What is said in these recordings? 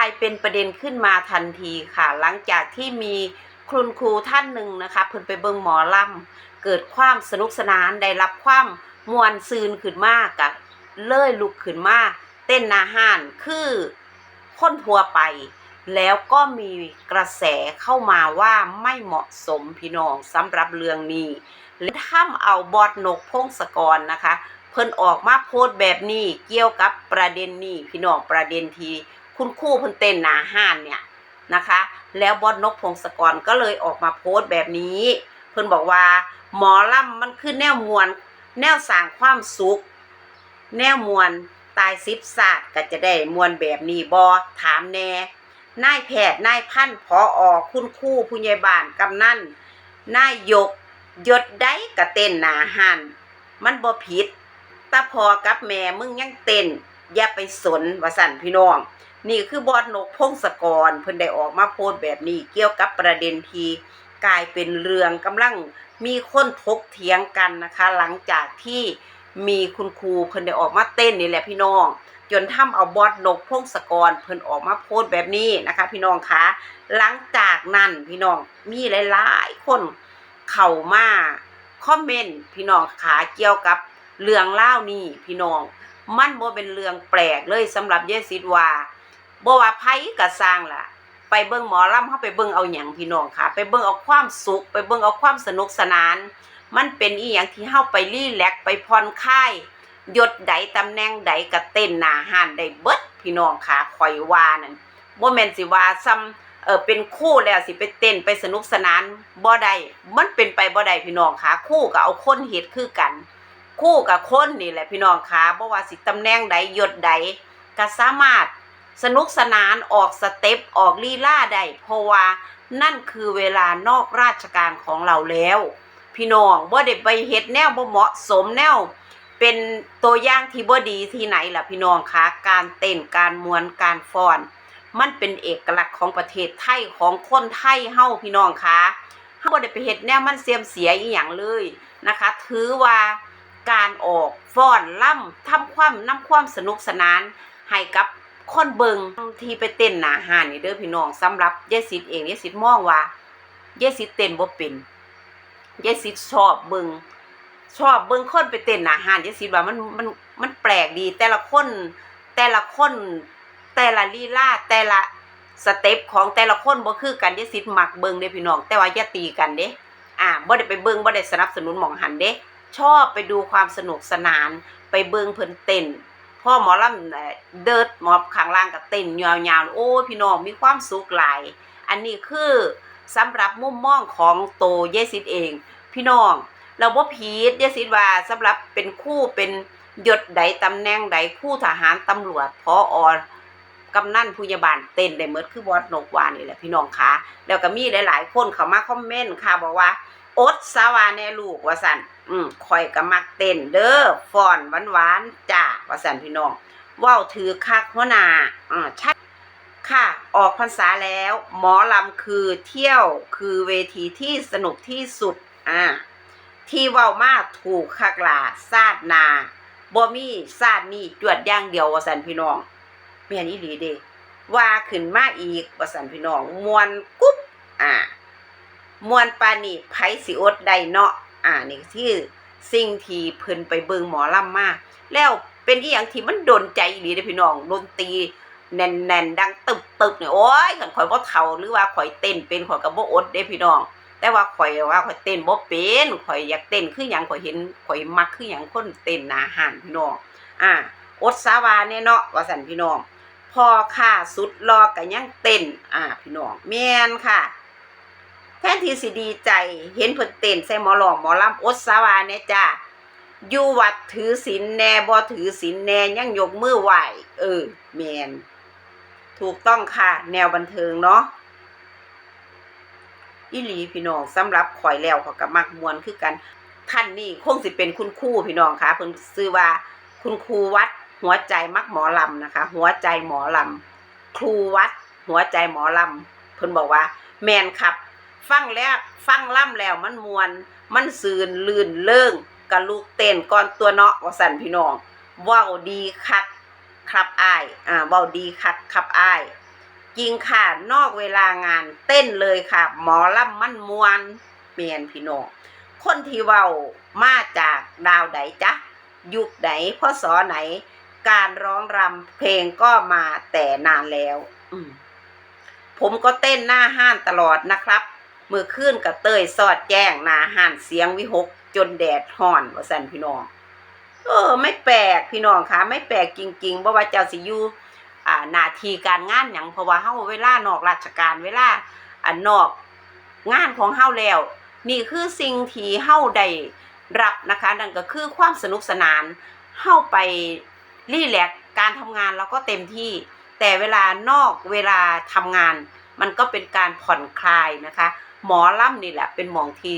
ายเป็นประเด็นขึ้นมาทันทีค่ะ หลังจากที่มีคุณครูท่านหนึ่งนะคะเพิ่นไปเบิ่งหมอลำเกิดความสนุกสนานได้รับความมวนซืนขึ้นมากกะเล่ยลุกขึ้นมาเต้นนาห้านคือคนทัวไป แล้วก็มีกระแสเข้ามาว่าไม่เหมาะสมพี่น้องสำหรับเรื่องนี้และถ้าเอาบอดนกพงศกรนะคะ เพิ่นออกมาโพสต์แบบนี้เกี่ยวกับประเด็นนี้พี่น้องประเด็นที คุณคู่เพิ่นเต้นหนาห้านเนี่ยนะคะ แล้วบอดนกพงศกรก็เลยออกมาโพสต์แบบนี้ เพิ่นบอกว่า หมอลำมันคือแนวมวลแนวสร้างความสุข แนวมวลตายสิบศาสตร์ก็จะได้มวลแบบนี้บอถามแน่นายแพทย์นายพันพออคุณคู่ผู้ใหญ่บ้านกำนันนายยกยศได้กะเต้นหนาหันมันบ่ผิดแตาพอกับแม่มึงยังเต้นอย่าไปสนว่าสั่นพี่น้อง นี่คือบอดนกพงศกรเพิ่นได้ออกมาโพสแบบนี้ เกี่ยวกับประเด็นที่กลายเป็นเรื่องกำลังมีคนทกเถียงกันนะคะ หลังจากที่มีคุณครูเพิ่นได้ออกมาเต้นนี่แหละพี่น้อง จนทำเอาบอดนกพงศกรเพิ่นออกมาโพสแบบนี้นะคะ พี่น้องคะหลังจากนั้นพี่น้องมีหลายๆคนเข้ามาคอมเมนต์พี่น้องขาเกี่ยวกับเรื่องเล่านี้พี่น้อง มันบ่เป็นเรื่องแปลกเลยสำหรับเยสิดว่า บ่ว่าไผก็สร้างล่ะ ไปเบิ่งหมอลำเฮาไปเบิ่งเอาหยังพี่น้องค่ะ ไปเบิ่งเอาความสุข ไปเบิ่งเอาความสนุกสนาน มันเป็นอีหยังที่เฮาไปรีแลกไปผ่อนคลายยศใดตำแหน่งใดก็เต้นหน้าห้านได้เบิดพี่น้องค่ะข่อยว่านั่นบ่แม่นสิว่าซ้ำเออเป็นคู่แล้วสิไปเต้นไปสนุกสนานบ่ได้มันเป็นไปบ่ได้พี่น้องค่ะ คู่ก็เอาคนเฮ็ดคือกัน คู่กับคนนี่แหละพี่น้องค่ะบ่ว่าสิตำแหน่งใดยศใดก็สามารถ สนุกสนานออกสเต็ปออกลีลาได้เพราะว่านั่นคือเวลานอกราชการของเราแล้ว พี่น้องบ่ได้ไปเฮ็ดแนวบ่เหมาะสมแนว เป็นตัวอย่างที่บ่ดีที่ไหนล่ะพี่น้องคะการเต้นการมวนการฟ้อน มันเป็นเอกลักษณ์ของประเทศไทยของคนไทยเฮาพี่น้องคะเฮาบ่ได้ไปเฮ็ดแนวมันเสียมเสียอีหยังเลยนะคะ ถือว่าการออกฟ้อนล่ำทำความนำความสนุกสนานให้กับ คนเบิงที่ไปเต้นหนาหานนี่เด้อพี่น้องสำหรับยายสิทธิ์เองยายสิทธิ์มองว่ายายสิทธิ์เต้นบ่เป็นยายสิทธิ์ชอบเบิงชอบเบิงคนไปเต้นอาหารจังซี่ว่ามันมันมันแปลกดี แต่ละคนแต่ละคนแต่ละลีลาแต่ละสเต็ปของแต่ละคนบ่คือกันจังซี่มักเบิงเด้พี่น้อง แต่ว่าอย่าตีกันเด้อ่าบ่ได้ไปเบิงบ่ได้สนับสนุนหมองหันเด้ชอบไปดูความสนุกสนาน ไปเบิงเพิ่นเต้น พ่อหมอลำเอ่อดิดหมอบข้างล่างก็เต้นยาวๆโอ้พี่น้องมีความสุขหลาย อันนี้คือสำหรับมุมมองของโตเยซิดเอง พี่น้องเราบ่ผิดเยสิว่าสำหรับเป็นคู่เป็นยศใดตำแหน่งใดคู่ทหารตำรวจพออกำนันผู้ใหญ่บ้านเต้นได้เหมือนคือบอสนกวานี่แหละพี่น้องคะแล้วก็มีหลาย ๆ คนเข้ามาคอมเมนต์ค่ะบอกว่าอดสาวาแน่ลูกว่าสั่น อืมข่อยก็มักเต้นเด้อฟ้อนหวานๆจ้าว่าสันพี่น้องว้าถือคักหัวหนาอ่าใช่ค่ะ ออกพรรษาแล้ว หมอลำคือเที่ยวคือเวทีที่สนุกที่สุดอ่าที่ว้ามาถูกคักหลาซาดนาบ่มีซาดนี่จวดย่างเดียวว่าสันพี่น้องแม่นอีหลีเดว่าขึ้นมาอีกว่าสันพี่น้องมวนกุ๊บอ่ามวนปานนี่ไผสิอดได้เนาะ อ่านี่ที่สิ่งที่เพิ่นไปเบิงหมอลำมาแล้วเป็นอีหยังที่มันโดนใจอีหลีเด้อพี่น้องดนตรีแน่นๆดังตึบๆเนี่ยโอ้ยคันข่อยบ่เฒ่าหรือว่าข่อยเต้นเป็นข่อยก็บ่อดเด้พี่น้อง แต่ว่าข่อยว่าข่อยเต้นบ่เป็นข่อยอยากเต้นคือหยังข่อยเห็นข่อยมักคือหยังคนเต้นหน้าห้านพี่น้องอ่าอดสาวาเนี่ยเนาะว่าซั่นพี่น้องพอค่ะสุดรอก็ยังเต้นอ่าพี่น้องแม่นค่ะ แทนที่สิดีใจ เห็นเพิ่นเต้นใส่หมอหลองหมอลำอดสาวาเนี่ยจ้าอยู่วัดถือศีลแน่บ่ถือศีลแน่ยังยกมือไหวเออแมนถูกต้องค่ะ แนวบันเทิงเนาะอีหลีพี่น้องสำหรับข่อยแล้วเขาก็มักมวนคือกันท่านนี่คงสิเป็นคุณครูพี่น้องค่ะเพิ่นชื่อว่าคุณครูวัด หัวใจมักหมอลำนะคะ หัวใจหมอลำครูวัด หัวใจหมอลำเพิ่นบอกว่า แมนครับ ฟังแล้วฟังล่ำแล้วมันมวน มันซืนลื่นเลิ่งกะลูกเต้นก่อนตัวเนาะว่าสั่นพี่น้องเว้าดีคักครับอ้ายอ่าเว้าดีคักครับอ้ายจริงค่ะนอกเวลางานเต้นเลยค่ะ หมอลำมันมวนเมียนพี่น้องคนที่เว้ามาจากดาวใดจ๊ะยุคไหนพศไหน การร้องรำเพลงก็มาแต่นานแล้ว อืมผมก็เต้นหน้าห้านตลอดนะครับ มือขึ้นกับเตยสอดแจ้งหนาห้านเสียงวิหก จนแดดห่อนว่าสันพี่น้อง เออ ไม่แปลกพี่น้องคะไม่แปลกจริงๆเพราะว่าเจ้าสิอยู่อ่าหนาทีการงานหยังเพราะว่าเฮาเวลานอกราชการเวลาอันนอกงานของเฮาแล้ว นี่คือสิ่งที่เฮาได้รับนะคะนั่นก็คือความสนุกสนานเฮาไปรีแลกการทำงานเราก็เต็มที่ แต่เวลานอกเวลาทำงาน มันก็เป็นการผ่อนคลายนะคะ หมอล่ำนี่แหละ เป็นหมองที่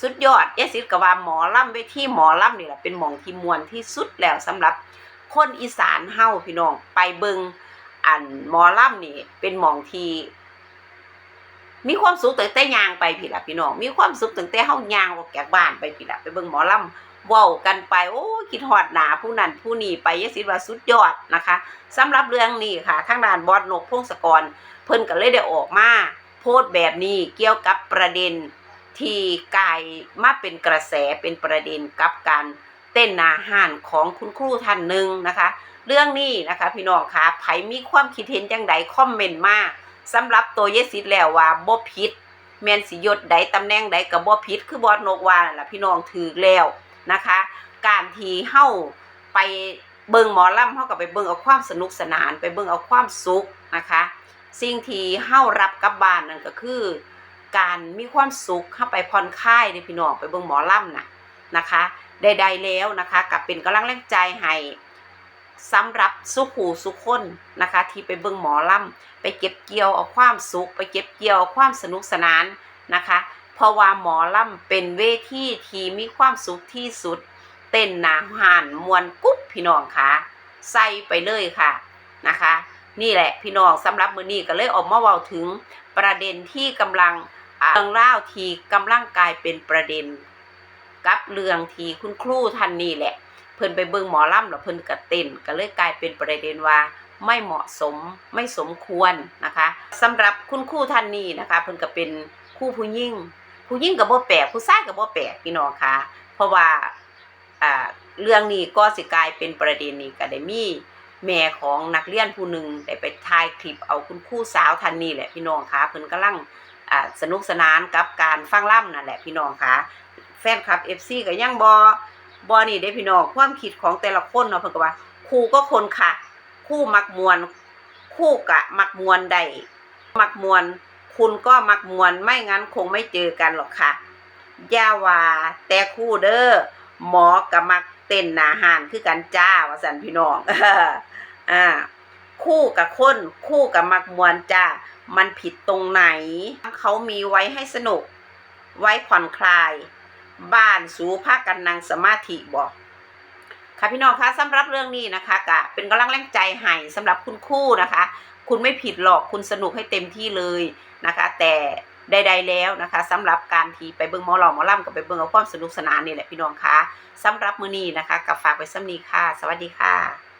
สุดยอดเอซิดกับว่าหมอล่ำเวทีหมอล่ำนี่แหละเป็นหมองที่มวนที่สุดแล้วสำหรับคนอีสานเฮาพี่น้องไปเบิงอันหมอล่ำนี่ เป็นหมองที่มีความสุขตั้งแต่ยางไปพี่ละพี่น้องมีความสุขตั้งแต่เฮายางออกจากบ้านไปพี่ละไปเบิ่งหมอลำเว้ากันไป โอ้คิดฮอดหนาผู้นั้นผู้นี้ไปยะสิว่าสุดยอดนะคะสำหรับเรื่องนี้ค่ะทางด้านบอสนกพงศกร เพิ่นก็เลยได้ออกมา โพสต์แบบนี้เกี่ยวกับประเด็นที่กลายมาเป็นกระแสเป็นประเด็นกับการเต้นนาหานของคุณครูท่านหนึ่งนะคะ เรื่องนี้นะคะพี่น้องคะไผมีความคิดเห็นจังใดคอมเมนต์มาสำหรับตัวเยสิทธิ์แล้วว่าบ่ผิดแมนสิยศใดตำแหน่งใดกับบ่ผิดคือบอสนกว่านล่ะพี่น้องถือแล้วนะคะ การที่เฮาไปเบิ่งหมอลำเฮาก็ไปเบิ่งเอาความสนุกสนาน ไปเบิ่งเอาความสุขนะคะ สิ่งที่เฮารับกลับบ้านนั่นก็คือ การมีความสุขเข้าไปผ่อนคลายเด้พี่น้องไปเบิ่งหมอลำนะนะคะใดๆแล้วนะคะกับเป็นกำลังแรงใจให้สำหรับสุขูสุขคนนะคะ ที่ไปเบิ่งหมอลำไปเก็บเกี่ยวเอาความสุข ไปเก็บเกี่ยวเอาความสนุกสนานนะคะ เพราะว่าหมอลำเป็นเวทีที่มีความสุขที่สุด เต้นหนาหานมวนกุ๊บพี่น้องค่ะใส่ไปเลยค่ะนะคะ นี่แหละพี่น้องสำหรับมือนี้ก็เลยออกมาเว้าถึงประเด็นที่กำลังเรื่องเล่าที่กำลังกลายเป็นประเด็น กับเรื่องทีคุณครูท่านนี้แหละ เพิ่นไปเบิ่งหมอลำแล้วเพิ่นก็เต้นก็เลยกลายเป็นประเด็นว่าไม่เหมาะสมไม่สมควรนะคะสำหรับคุณครูท่านนี้นะคะ เพิ่นก็เป็นครูผู้หญิงผู้หญิงก็บ่แปลกผู้ชายก็บ่แปลกพี่น้องค่ะ เพราะว่าอ่าเรื่องนี้ก็สิกลายเป็นประเด็นนี้ก็ได้มี แม่ของนักเรียนผู้หนึ่งได้ไปถ่ายคลิปเอาคุณครูสาวท่านนี้แหละพี่น้องคะเพิ่นกำลังอ่าสนุกสนานกับการฟังล่ำนั่นแหละพี่น้องคะแฟนคลับ FC ก็ยังบอบอนี่ได้พี่น้องความคิดของแต่ละคนเนาะเพิ่นก็ว่าครูก็คนค่ะคู่มักมวนคู่กะมักมวนได้มักมวนคุณก็มักมวนไม่งั้นคงไม่เจอกันหรอกค่ะอย่าว่าแต่คู่เด้อหมอกับมัก เต้นหนาหานคือกันจ้าว่าสันพี่น้องอ่าคู่กับคนคู่กับมักมวนจ้ามันผิดตรงไหน เขามีไว้ให้สนุก ไว้ผ่อนคลาย บ้านสูภาคกันนังสมาธิบอกค่ะพี่น้องคะสำหรับเรื่องนี้นะคะกะเป็นกำลังแรงใจให้สำหรับคุณคู่นะคะ คุณไม่ผิดหรอกคุณสนุกให้เต็มที่เลยนะคะ แต่ ใดๆแล้วนะคะสำหรับการที่ไปเบิ่งหมอหล่อหมอล่ำกับไปเบิ่งเอาความสนุกสนานนี่แหละพี่น้องคะสำหรับมื้อนี้นะคะกับฝากไว้สำนี้ค่ะ สวัสดีค่ะ